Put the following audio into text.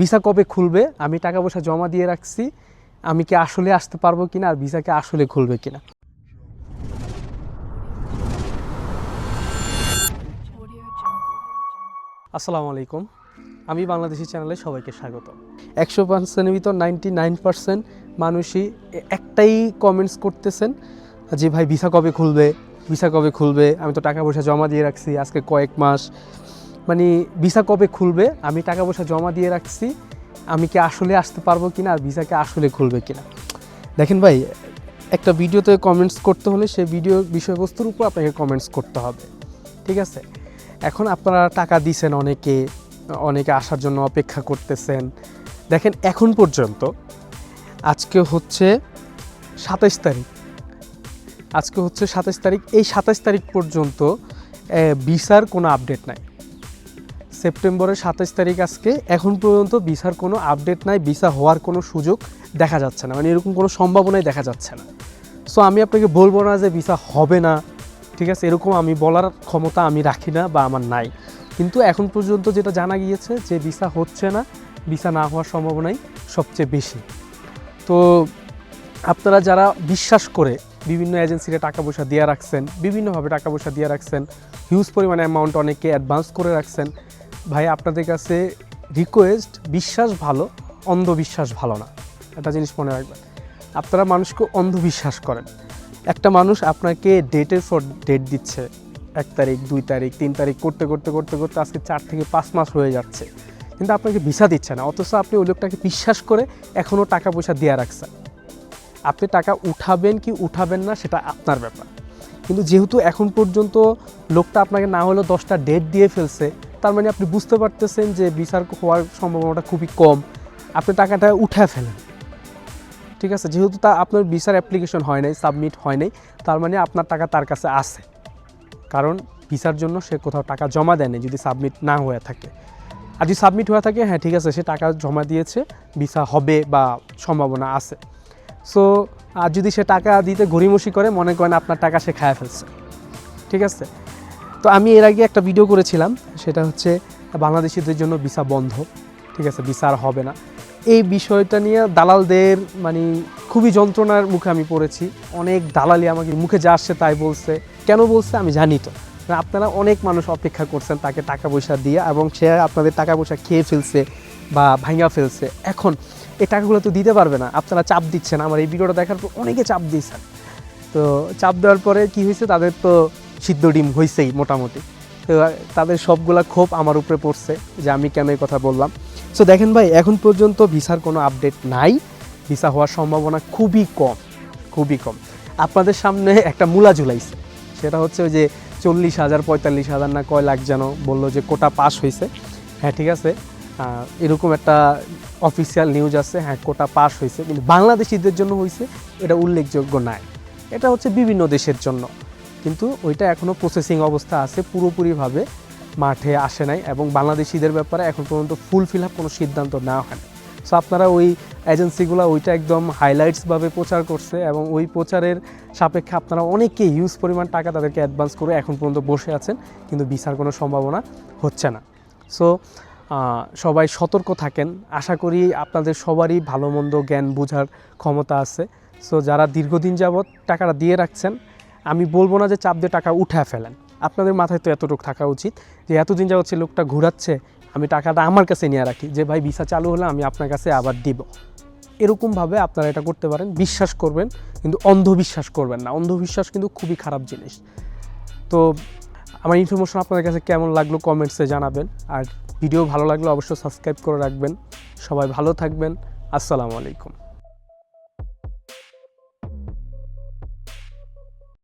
Visa কবে খুলবে? আমি টাকা পয়সা জমা দিয়ে রাখছি। আমি কি আসলে আসতে পারব কিনা? আর ভিসাকে আসলে খুলবে কিনা? আসসালামু আলাইকুম। আমি বাংলাদেশি চ্যানেলে সবাইকে স্বাগত। একশো পার্সেন্টের ভিতর নাইনটি নাইন পার্সেন্ট মানুষই একটাই কমেন্টস করতেছেন যে, ভাই, ভিসা কবে খুলবে? ভিসা কবে খুলবে? আমি তো টাকা পয়সা জমা দিয়ে রাখছি, আজকে কয়েক মাস। মানে ভিসা কবে খুলবে? আমি টাকা পয়সা জমা দিয়ে রাখছি। আমি কি আসলে আসতে পারব কিনা? আর ভিসাকে আসলে খুলবে কিনা? দেখেন ভাই, একটা ভিডিওতে কমেন্টস করতে হলে সেই ভিডিও বিষয়বস্তুর উপর আপনাকে কমেন্টস করতে হবে। ঠিক আছে? এখন আপনারা টাকা দিছেন অনেকে অনেকে আসার জন্য অপেক্ষা করতেছেন। দেখেন, এখন পর্যন্ত আজকে হচ্ছে সাতাইশ তারিখ। আজকে হচ্ছে সাতাইশ তারিখ। এই সাতাইশ তারিখ পর্যন্ত ভিসার কোনো আপডেট নাই। সেপ্টেম্বরের সাতাইশ তারিখ আজকে। এখন পর্যন্ত ভিসার কোনো আপডেট নাই, ভিসা হওয়ার কোনো সুযোগ দেখা যাচ্ছে না। মানে এরকম কোনো সম্ভাবনাই দেখা যাচ্ছে না। সো আমি আপনাকে বলব না যে ভিসা হবে না, ঠিক আছে? এরকম আমি বলার ক্ষমতা আমি রাখি না বা আমার নাই। কিন্তু এখন পর্যন্ত যেটা জানা গিয়েছে যে ভিসা হচ্ছে না, ভিসা না হওয়ার সম্ভাবনাই সবচেয়ে বেশি। তো আপনারা যারা বিশ্বাস করে বিভিন্ন এজেন্সিতে টাকা পয়সা দিয়ে রাখছেন, বিভিন্নভাবে টাকা পয়সা দিয়ে রাখছেন হিউজ পরিমাণে অ্যামাউন্ট অনেকে অ্যাডভান্স করে রাখছেন ভাই, আপনাদের কাছে রিকোয়েস্ট বিশ্বাস ভালো, অন্ধবিশ্বাস ভালো না। একটা জিনিস মনে রাখবেন, আপনারা মানুষকে অন্ধবিশ্বাস করেন। একটা মানুষ আপনাকে ডেটের পর ডেট দিচ্ছে, এক তারিখ, দুই তারিখ, তিন তারিখ, করতে করতে করতে করতে আজকে চার থেকে পাঁচ মাস হয়ে যাচ্ছে। কিন্তু আপনাকে ভিসা দিচ্ছে না, অথচ আপনি ওই লোকটাকে বিশ্বাস করে এখনও টাকা পয়সা দিয়ে রাখছেন। আপনি টাকা উঠাবেন কি উঠাবেন না, সেটা আপনার ব্যাপার। কিন্তু যেহেতু এখন পর্যন্ত লোকটা আপনাকে না হলেও দশটা ডেট দিয়ে ফেলছে তার মানে আপনি বুঝতে পারতেছেন যে বিচার হওয়ার সম্ভাবনাটা খুবই কম। আপনি টাকাটা উঠে ফেলেন। ঠিক আছে? যেহেতু তা আপনার ভিসার অ্যাপ্লিকেশন হয় নাই সাবমিট হয় নাই, তার মানে আপনার টাকা তার কাছে আছে। কারণ ভিসার জন্য সে কোথাও টাকা জমা দেয়নি যদি সাবমিট না হয়ে থাকে। আর যদি সাবমিট হয়ে থাকে হ্যাঁ ঠিক আছে, সে টাকা জমা দিয়েছে ভিসা হবে বা সম্ভাবনা আছে। সো আর যদি সে টাকা দিতে গড়িমসি করে, মনে করেন আপনার টাকা সে খায় ফেলছে। ঠিক আছে? তো আমি এর আগে একটা ভিডিও করেছিলাম, সেটা হচ্ছে বাংলাদেশিদের জন্য ভিসা বন্ধ, ঠিক আছে, ভিসা আর হবে না। এই বিষয়টা নিয়ে দালালদের মানে খুবই যন্ত্রণার মুখে আমি পড়েছি। অনেক দালালি আমাকে মুখে যা আসছে তাই বলছে। কেন বলছে আমি জানি তো। মানে আপনারা অনেক মানুষ অপেক্ষা করছেন তাকে টাকা পয়সা দিয়ে এবং সে আপনাদের টাকা পয়সা খেয়ে ফেলছে বা ভাঙা ফেলছে। এখন এই টাকাগুলো তো দিতে পারবে না। আপনারা চাপ দিচ্ছেন। আমার এই ভিডিওটা দেখার পর অনেকে চাপ দিয়েছেন। তো চাপ দেওয়ার পরে কি হয়েছে? তাদের তো সিদ্ধ ডিম হয়েছেই মোটামুটি। তো তাদের সবগুলা ক্ষোভ আমার উপরে পড়ছে যে আমি কেন এই কথা বললাম। সো দেখেন ভাই, এখন পর্যন্ত ভিসার কোনো আপডেট নাই। ভিসা হওয়ার সম্ভাবনা খুবই কম খুবই কম। আপনাদের সামনে একটা মূলা ঝুলাইছে। সেটা হচ্ছে ওই যে চল্লিশ হাজার, পঁয়তাল্লিশ হাজার না কয় লাখ যেন বলল যে কোটা পাস হয়েছে হ্যাঁ ঠিক আছে। এরকম একটা অফিসিয়াল নিউজ আছে হ্যাঁ কোটা পাস হয়েছে কিন্তু বাংলাদেশিদের জন্য হয়েছে এটা উল্লেখযোগ্য নাই। এটা হচ্ছে বিভিন্ন দেশের জন্য। কিন্তু ওইটা এখনও প্রসেসিং অবস্থা আছে, পুরোপুরিভাবে মাঠে আসে নাই এবং বাংলাদেশিদের ব্যাপারে এখন পর্যন্ত ফুল ফিল আপ কোনো সিদ্ধান্ত নেওয়া হয় সো আপনারা ওই এজেন্সিগুলো ওইটা একদম হাইলাইটসভাবে প্রচার করছে এবং ওই প্রচারের সাপেক্ষে আপনারা অনেকে হিউজ পরিমাণ টাকা তাদেরকে অ্যাডভান্স করে এখন পর্যন্ত বসে আছেন, কিন্তু ভিসার কোনো সম্ভাবনা হচ্ছে না। সো সবাই সতর্ক থাকেন। আশা করি আপনাদের সবারই ভালো মন্দ জ্ঞান বোঝার ক্ষমতা আছে। সো যারা দীর্ঘদিন যাবৎ টাকাটা দিয়ে রাখছেন আমি বলব না যে চাপ দিয়ে টাকা উঠে ফেলেন। আপনাদের মাথায় তো এতটুকু থাকা উচিত যে এতদিন যা হচ্ছে লোকটা ঘুরাচ্ছে, আমি টাকাটা আমার কাছে নিয়ে রাখি, যে ভাই ভিসা চালু হলে আমি আপনার কাছে আবার দিব। এরকমভাবে আপনারা এটা করতে পারেন, বিশ্বাস করবেন, কিন্তু অন্ধবিশ্বাস করবেন না। অন্ধবিশ্বাস কিন্তু খুবই খারাপ জিনিস। তো আমার ইনফরমেশন আপনাদের কাছে কেমন লাগল কমেন্টসে জানাবেন, আর ভিডিও ভালো লাগলে অবশ্যই সাবস্ক্রাইব করে রাখবেন। সবাই ভালো থাকবেন, আসসালামু আলাইকুম।